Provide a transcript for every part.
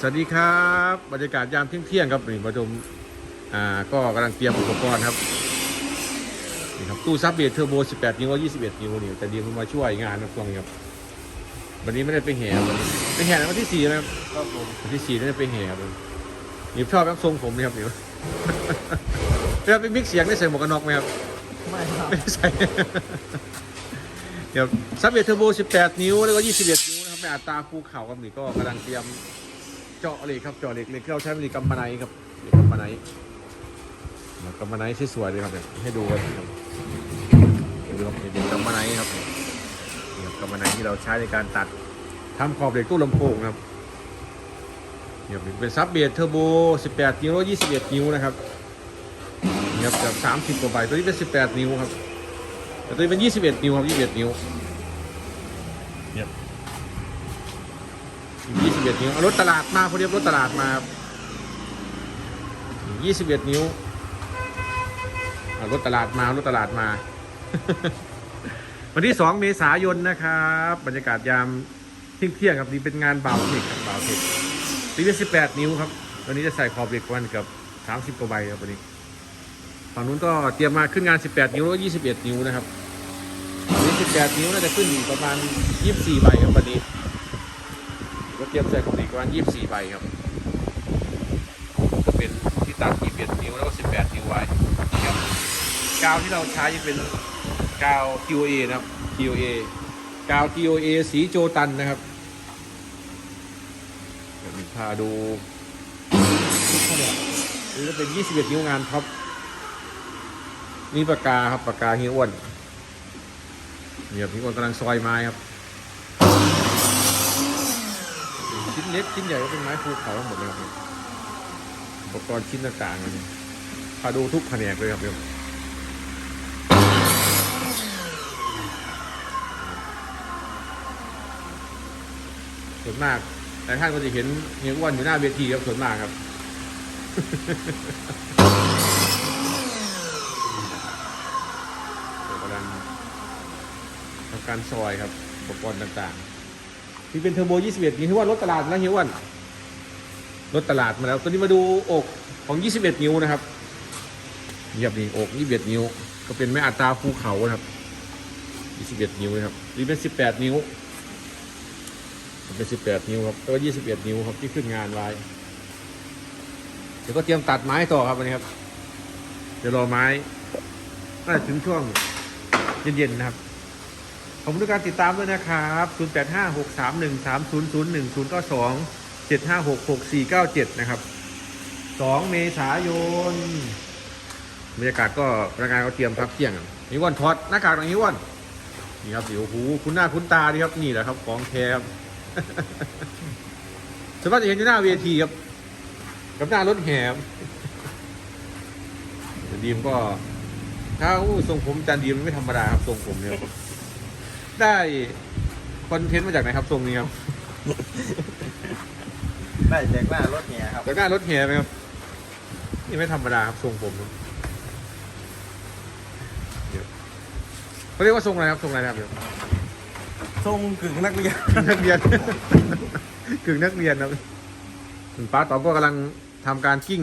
สวัสดีครับบรรยากาศยามเที่ยงๆครับนี่ประชุมอ่าก็กำลังเตรียมอุปกรณ์ครับนี่ครับตู้ซับเบสเทอร์โบ 18 นิ้ว21 นิ้วนี่แต่ดีมันมาช่วยงานนะพวกนี้ครับวันนี้ไม่ได้ไปแห่วันนี้ไปแห่ในวันที่4นะครับครับผมวันที่4น่าจะไปแห่ครับนี่ชอบแบบทรงผมนี่ครับนี่เวลาไปมิกเสียงได้ใส่หมวกกันน็อกไหมครับไม่ครับไม่ได้ใส่เดี๋ยวซับเบทเทอร์โบ 18 นิ้วแล้วก็ 21 นิ้วนะครับในอัตราภูเขาครับนี่ก็กำลังเตรียม เจาะเหล็กครับเจาะเหล็กเหล็กที่เราใช้เป็นเหล็กกัมะไนครับเหล็กกัมะไนแล้วกัมมะไนที่สวยเลยครับเนี่ยให้ดูกันครับดูครับนี่เป็นกัมะไนครับนี่ครับกัมะไนที่เราใช้ในการตัดทำขอบเหล็กตู้ลำโพงครับนี่ครับเป็นซับเบทเทอร์โบ 18 นิ้วแล้วก็21 นิ้วนะครับนี่ครับแบบสามสิบกว่าใบตัวนี้เป็นสิบแปดนิ้วครับแต่ตัวนี้เป็นยี่สิบเอ็ดนิ้วครับยี่สิบเอ็ดนิ้ว 21 นิ้ว เอารถตลาดมาพเรียกรถตลาดมา 21 นิ้ว เอารถตลาดมารถตลาดมา วันที่ 2 เมษายนนะครับ บรรยากาศยามเที่ยงๆครับนี่เป็นงานบ่าวเทคครับบ่าวเทคตีเป็น18 นิ้วครับวันนี้จะใส่ขอบเหล็กวันกับ 30กว่าใบครับวันนี้ฝั่งนู้นก็เตรียมมาขึ้นงาน 18 นิ้วแล้ว21 นิ้วนะครับนี่18 นิ้วน่าจะขึ้นอยู่ประมาณ 24 ใบครับวันนี้ ก็เตรียมใส่ของอีกประมาณ24ใบครับ ก็เป็นที่ตัด21นิ้วแล้วก็ 18 นิ้วไว้ครับกาวที่เราใช้จะเป็นกาว TOA นะครับ TOA กาว TOA สีโจตันนะครับ เดี๋ยวมีพาดูนี่ก็เป็น 21 นิ้วงานท็อปนี่ปากกาครับปากกาเฮียอ้วนเนี่ยพี่อ้วนกำลังซอยไม้ครับ ชิ้นเล็กชิ้นใหญ่ก็เป็นไม้ภูเขาทั้งหมดเลยครับอุปกรณ์ชิ้นต่างๆเลยพาดูทุกแผนกเลยครับเดี๋ยวส่วนมากแต่ท่านก็จะเห็นเฮียอ้วนอยู่หน้าเวทีครับส่วนมากครับกำลังทำการซอยครับอุปกรณ์ต่างๆ ที่เป็นเทอร์โบ 21นี่ที่ว่ารถตลาดนะเฮียวันรถตลาดมาแล้วตัวนี้มาดูอกของ 21 นิ้วนะครับเยียบนี่อก 21 นิ้ว ก็เป็นแม่อัตราภูเขานะครับ 21 นิ้วนะครับนี่เป็น 18 นิ้ว เป็น 18 นิ้วครับแล้วก็21 นิ้วครับที่ขึ้นงานไว้ เดี๋ยวก็เตรียมตัดไม้ต่อครับวันนี้ครับ เดี๋ยวรอไม้น่าจะถึงช่วงเย็นๆนะครับ อบคุณทุกการติดตามด้วยนะครับ 0856313001 092 7566497 นะครับ 2 เมษายน บรรยากาศก็พนักงานก็เตรียมพักเที่ยงนิวันทอดหน้ากากหน่อยนิวันนี่ครับเดี๋ยวหูคุณหน้าคุณตาดีครับ นี่แหละครับของแท้ครับส่วนมากจะเห็นอยู่หน้าเวทีครับ กับหน้ารถแห่ครับดีมก็ ถ้าอู้ทรงผมจันดีมไม่ธรรมดาครับทรงผมเนี่ย ได้คอนเทนต์มาจากไหนครับทรงนี้ครับได้แจกหน้ารถแห่ครับจากหน้ารถแห่ไหมครับ นี่ไม่ธรรมดาครับทรงผมครับเดี๋ยวเขาเรียกว่าทรงอะไรครับทรงอะไรนะครับเดี๋ยวทรงกึ่งนักเรียนนักเรียนกึ่งนักเรียนครับคุณป้าต๋อมก็กำลังทำการกิ้ง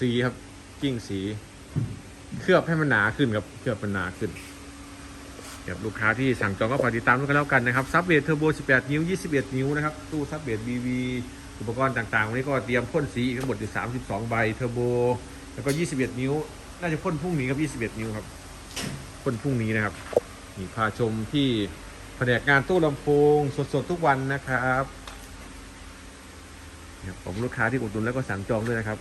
สีครับ กิ้งสี เคลือบให้มันหนาขึ้นครับ เคลือบมันหนาขึ้น ครับลูกค้าที่สั่งจองก็ฝากติดตามด้วยกันแล้วกันนะครับซับเบทเทอร์โบ 18 นิ้ว 21 นิ้วนะครับตู้ซับเบท BV อุปกรณ์ต่างๆ วันนี้ก็เตรียมพ่นสีกทั้งหมดอยู่ 32 ใบเทอร์โบ แล้วก็ 21 นิ้ว น่าจะพ่นพรุ่งนี้ครับ 21 นิ้วครับพ่นพรุ่งนี้นะครับนี่พาชมที่แผนกงานตู้ลำโพงสดๆทุกวันนะครับเนี่ยผมลูกค้าที่อุดหนุนแล้วก็สั่งจองด้วยนะครับ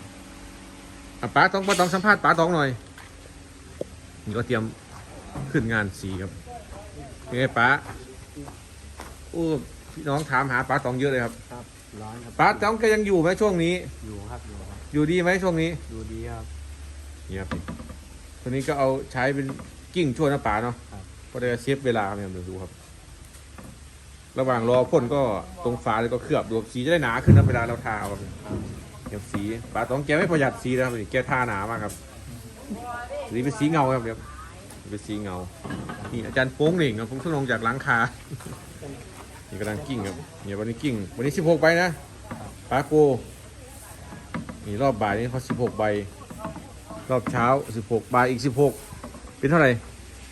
อะป๋าต้องป๋าต้องสัมภาษณ์ป๋าต้องหน่อยนี่ก็เตรียมขึ้นงานสีครับ ยังไงป๋าโอ้พี่น้องถามหาป๋าตองเยอะเลยครับครับร้อนครับป๋าตองแกยังอยู่ไหมช่วงนี้ อยู่ครับอยู่ครับอยู่ดีไหมช่วงนี้อยู่ดีครับนี่ครับตัวนี้ก็เอาใช้เป็นกิ้งช่วยนะป๋าเนาะครับก็ได้เซฟเวลาเนี่ยเดี๋ยวดูครับ ระหว่างรอพ่นก็ตรงฝาเลยก็เคลือบดูสีจะได้หนาขึ้นนะเวลาเราทาเอาครับเก็บสีป๋าตองแกไม่ประหยัดสีนะครับนี่แกทาหนามากครับสีเป็นสีเงาครับเดี๋ยว เป็นสีเงา นี่อาจารย์โป้งหนึ่งครับผมทุนลงจากหลังคา นี่กำลังกิ้งครับเนี่ยวันนี้กิ้ง วันนี้สิบหกใบนะปาโกนี่รอบบ่ายนี่เขาสิบหกใบ รอบเช้าสิบหกบ่ายอีกสิบหกเป็นเท่าไหร่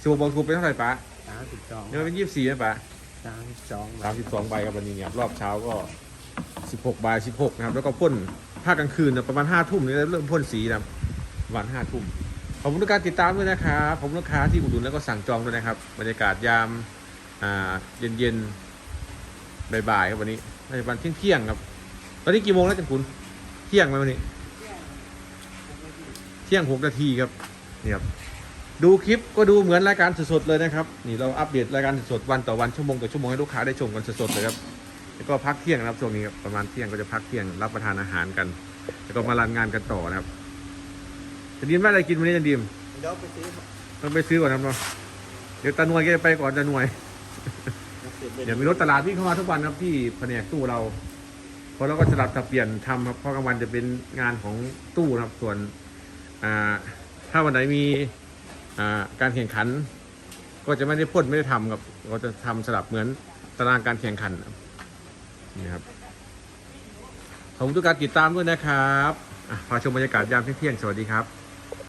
สิบหกบอลคูเป็นเท่าไหร่ปะสามสิบสองเนี่ยมันเป็นยี่สิบสี่นะปะสามสิบสองสามสิบสองใบครับวันนี้เนี่ยรอบเช้าก็สิบหกใบสิบหกนะครับ แล้วก็พ่นภาคกลางคืนนะประมาณห้าทุ่มนี่เริ่มพ่นสีนะครับประมาณห้าทุ่ม ขอบคุณทุกการติดตามด้วยนะครับขอบคุณลูกค้าที่อุดหนุนแล้วก็สั่งจองด้วยนะครับ บรรยากาศยามอ่าเย็นๆบ่ายๆครับวันนี้ในวันเที่ยงเที่ยงครับ ตอนนี้กี่โมงแล้วจันคุณ เที่ยงไหมวันนี้ เที่ยงหกนาทีครับนี่ครับดูคลิปก็ดูเหมือนรายการสดๆเลยนะครับ นี่เราอัปเดตรายการสดๆวันต่อวันชั่วโมงต่อชั่วโมงให้ลูกค้าได้ชมกันสดๆเลยครับแล้วก็พักเที่ยงนะครับช่วงนี้ครับประมาณเที่ยงก็จะพักเที่ยงรับประทานอาหารกัน แล้วก็มารันงานกันต่อนะครับ จะดีมได้อะไรกินวันนี้จันดีมเดี๋ยวไปซื้อต้องไปซื้อก่อนครับเนาะเดี๋ยวตาหน่วยแกจะไปก่อนตาหน่วย เดี๋ยวมีรถตลาดวิ่งเข้ามาทุกวันครับที่แผนกตู้เราเพราะเราก็สลับสับเปลี่ยนทำครับเพราะกลางวันจะเป็นงานของตู้นะครับส่วนอ่าถ้าวันไหนมีอ่าการแข่งขัน ก็จะไม่ได้พ่นไม่ได้ทำครับเราจะทำสลับเหมือนตารางการแข่งขันครับนี่ครับขอบคุณทุกการติดตามด้วยนะครับอะพาชมบรรยากาศยามเที่ยงๆสวัสดีครับ